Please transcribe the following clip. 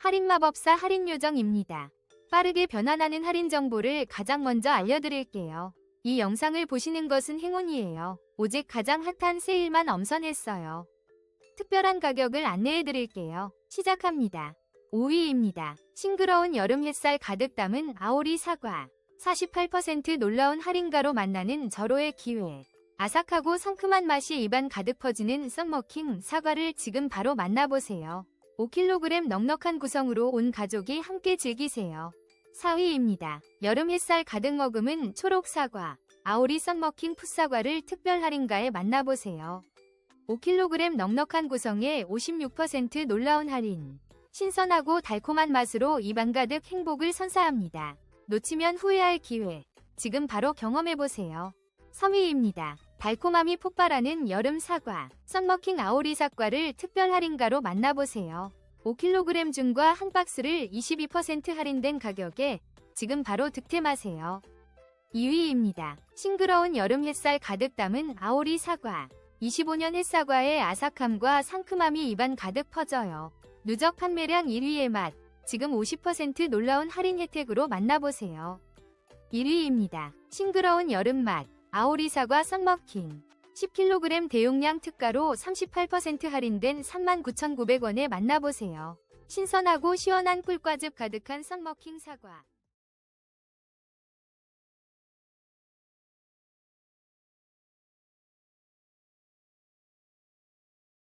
할인 마법사 할인 요정입니다. 빠르게 변환하는 할인 정보를 가장 먼저 알려드릴게요. 이 영상을 보시는 것은 행운이에요. 오직 가장 핫한 세일만 엄선했어요. 특별한 가격을 안내해드릴게요. 시작합니다. 5위입니다. 싱그러운 여름 햇살 가득 담은 아오리 사과. 48% 놀라운 할인가로 만나는 절호의 기회. 아삭하고 상큼한 맛이 입안 가득 퍼지는 썸머킹 사과를 지금 바로 만나보세요. 5kg 넉넉한 구성으로 온 가족이 함께 즐기세요. 4위입니다. 여름 햇살 가득 머금은 초록 사과. 아오리 썸머킹 풋사과를 특별 할인가에 만나보세요. 5kg 넉넉한 구성에 56% 놀라운 할인. 신선하고 달콤한 맛으로 입안 가득 행복을 선사합니다. 놓치면 후회할 기회. 지금 바로 경험해보세요. 3위입니다. 달콤함이 폭발하는 여름 사과. 썬머킹 아오리 사과를 특별 할인가로 만나보세요. 5kg 중과 한 박스를 22% 할인된 가격에 지금 바로 득템하세요. 2위입니다. 싱그러운 여름 햇살 가득 담은 아오리 사과. 25년 햇사과의 아삭함과 상큼함이 입안 가득 퍼져요. 누적 판매량 1위의 맛. 지금 50% 놀라운 할인 혜택으로 만나보세요. 1위입니다. 싱그러운 여름 맛. 아오리 사과 썬머킹. 10kg 대용량 특가로 38% 할인된 39,900원에 만나보세요. 신선하고 시원한 꿀과즙 가득한 썬머킹 사과.